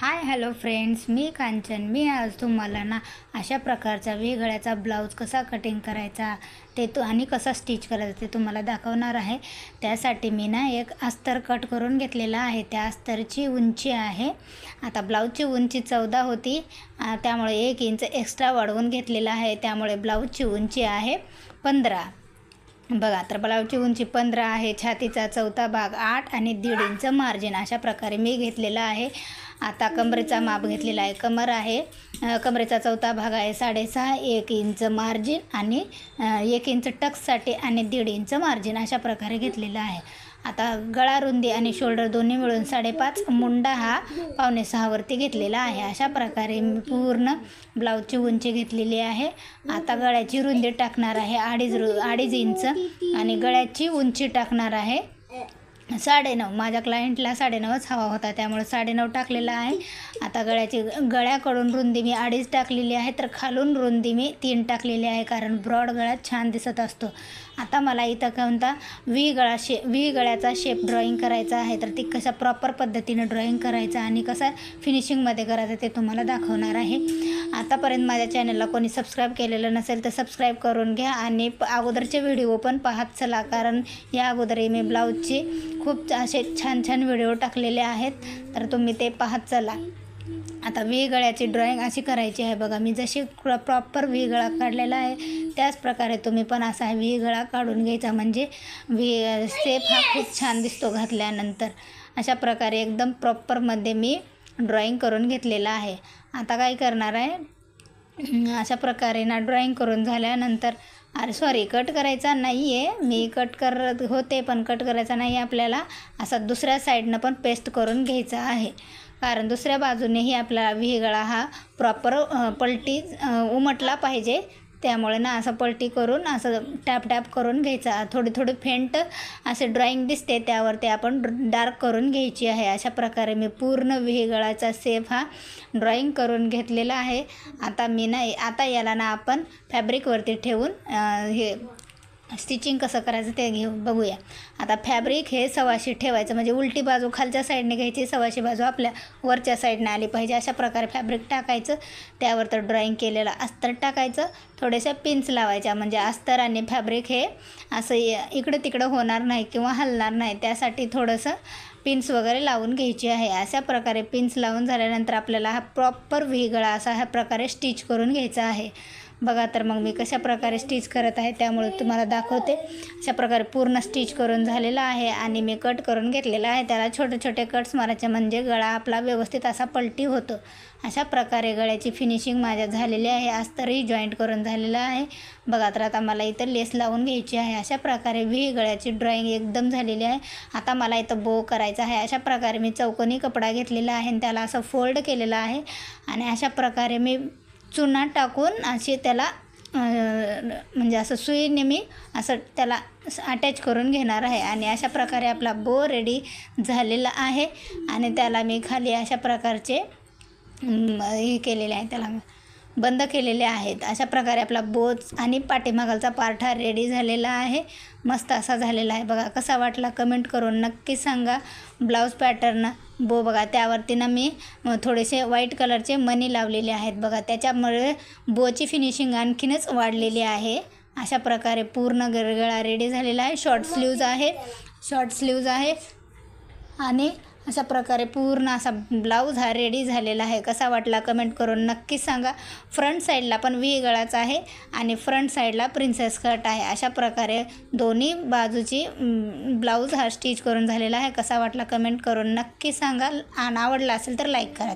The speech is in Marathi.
हाय हॅलो फ्रेंड्स मी कांचन. मी आज तुम्हाला ना अशा प्रकारचा वेगळ्याचा ब्लाऊज कसा कटिंग करायचा ते तो आणि कसा स्टिच करायचा ते तुम्हाला दाखवणार आहे. त्यासाठी मी ना एक अस्तर कट करून घेतलेला आहे. त्या अस्तरची उंची आहे. आता ब्लाऊजची उंची चौदा होती. त्यामुळे एक इंच एक्स्ट्रा वाढवून घेतलेला आहे. त्यामुळे ब्लाऊजची उंची आहे पंधरा. बघा तर ब्लाऊजची उंची पंधरा आहे. छातीचा चौथा भाग आठ आणि दीड इंच मार्जिन अशा प्रकारे मी घेतलेला आहे. आता कमरेचा माप घेतलेला आहे. कमर आहे कमरेचा चौथा भाग आहे साडेसहा एक इंच मार्जिन आणि एक इंच टक्ससाठी आणि दीड इंच मार्जिन अशा प्रकारे घेतलेलं आहे. आता गळा रुंदी आणि शोल्डर दोन्ही मिळून साडेपाच मुंडा हा पावणे सहावरती घेतलेला आहे. अशा प्रकारे मी पूर्ण ब्लाऊजची उंची घेतलेली आहे. आता गळ्याची रुंदी टाकणार आहे अडीच रु अडीच इंच आणि गळ्याची उंची टाकणार आहे. साडेनऊ. माझ्या क्लायंटला साडेनऊच हवा होता. त्यामुळे साडेनऊ टाकलेला आहे. आता गळ्याची गळ्याकडून रुंदी मी अडीच टाकलेली आहे तर खालून रुंदी मी तीन टाकलेली आहे कारण ब्रॉड गळ्यात छान दिसत असतो. आता मला इथं कोणता वी गळा शे वी गळ्याचा शेप ड्रॉईंग करायचा आहे तर ती कशा प्रॉपर पद्धतीने ड्रॉईंग करायचं आणि कसा फिनिशिंगमध्ये करायचं ते तुम्हाला दाखवणार आहे. आतापर्यंत माझ्या चॅनलला कोणी सबस्क्राईब केलेलं नसेल तर सबस्क्राईब करून घ्या आणि प अगोदरचे व्हिडिओ पण पाहत चला कारण या अगोदरही मी ब्लाऊजची खूप असे छान छान व्हिडिओ टाकलेले आहेत. तर तुम्ही ते पाहत चला. आता व्ही गळ्याची ड्रॉईंग अशी करायची आहे बघा. मी जशी प्रॉपर व्ही गळा काढलेला आहे त्याच प्रकारे तुम्ही पण असा व्ही गळा काढून घ्यायचा. म्हणजे व्ही सेप हा खूप छान दिसतो घातल्यानंतर. अशा प्रकारे एकदम प्रॉपरमध्ये मी ड्रॉईंग करून घेतलेला आहे. आता काय करणार आहे? अशा प्रकारे ना ड्रॉईंग करून झाल्यानंतर अरे सॉरी कट करायचा नाही आहे मी कट करत होते पण कट करायचा नाही आपल्याला. असा दुसऱ्या साईडनं पण पेस्ट करून घ्यायचा आहे. कारण दुसऱ्या बाजूनेही आपला विहगळा हा प्रॉपर पलटी उमटला पाहिजे. त्यामुळे ना असं पलटी करून असं टॅप टॅप करून घ्यायचा. थोडी थोडी फेंट असे ड्रॉईंग दिसते त्यावरती आपण डार्क करून घ्यायची आहे. अशा प्रकारे मी पूर्ण विहिगळाचा सेफ हा ड्रॉईंग करून घेतलेला आहे. आता मी ना आता याला ना आपण फॅब्रिकवरती ठेवून हे स्टिचिंग कसं करायचं ते घेऊ बघूया. आता फॅब्रिक हे सवाशी ठेवायचं म्हणजे उलटी बाजू खालच्या साईडने घ्यायची सवाशी बाजू आपल्या वरच्या साईडने आली पाहिजे. अशा प्रकारे फॅब्रिक टाकायचं. त्यावर तर ड्रॉईंग केलेलं अस्तर टाकायचं. थोड्याशा पिन्स लावायच्या म्हणजे अस्तर आणि फॅब्रिक हे असं इकडं तिकडं होणार नाही किंवा हलणार नाही. त्यासाठी थोडंसं पिन्स वगैरे लावून घ्यायची आहे. अशा प्रकारे पिन्स लावून झाल्यानंतर आपल्याला हा प्रॉपर व्हीगळा असा ह्या प्रकारे स्टिच करून घ्यायचा आहे. बघा तर मग मी कशा प्रकारे स्टिच करत आहे त्यामुळे तुम्हाला दाखवते. अशा प्रकारे पूर्ण स्टिच करून झालेला आहे आणि मी कट करून घेतलेला आहे. त्याला छोटे छोटे कट्स मारायचे म्हणजे गळा आपला व्यवस्थित असा पलटी होतो. अशा प्रकारे गळ्याची फिनिशिंग माझ्या झालेली आहे. आज अस्तरही जॉईंट करून झालेलं आहे. बघा तर आता मला इथं लेस लावून घ्यायची आहे. अशा प्रकारे व्ही गळ्याची ड्रॉईंग एकदम झालेली आहे. आता मला इथं बो करायचा आहे. अशा प्रकारे मी चौकोनी कपडा घेतलेला आहे आणि त्याला असं फोल्ड केलेलं आहे. आणि अशा प्रकारे मी चुना टाकून असे त्याला म्हणजे असं सुईने मी असं त्याला अटॅच करून घेणार आहे. आणि अशा प्रकारे आपला बो रेडी झालेला आहे. आणि त्याला मी खाली अशा प्रकारचे हे केलेले आहे त्याला. बंद केलेले आहेत. अशा प्रकारे आपला बोच आणि पाठीमागालचा पार्ट हा रेडी झालेला आहे. मस्त असा झालेला आहे. बघा कसा वाटला कमेंट करून नक्की सांगा. ब्लाऊज पॅटर्न बो बघा. त्यावरती ना मी थोडेसे व्हाईट कलरचे मनी लावलेले आहेत. बघा त्याच्यामुळे बोची फिनिशिंग आणखीनच वाढलेली आहे. अशा प्रकारे पूर्ण गरगळा रेडी झालेला आहे. शॉर्ट स्लीव्ज आहे. शॉर्ट स्लीव्ज आहे. आणि अशा प्रकारे पूर्ण असा ब्लाऊज हा रेडी झालेला आहे. कसा वाटला कमेंट करून नक्कीच सांगा. फ्रंट साईडला पण वी गळाचा आहे आणि फ्रंट साईडला प्रिन्सेस कट आहे. अशा प्रकारे दोन्ही बाजूची ब्लाऊज हा स्टिच करून झालेला आहे. कसा वाटला कमेंट करून नक्की सांगा. आणि आवडला असेल तर लाईक करा.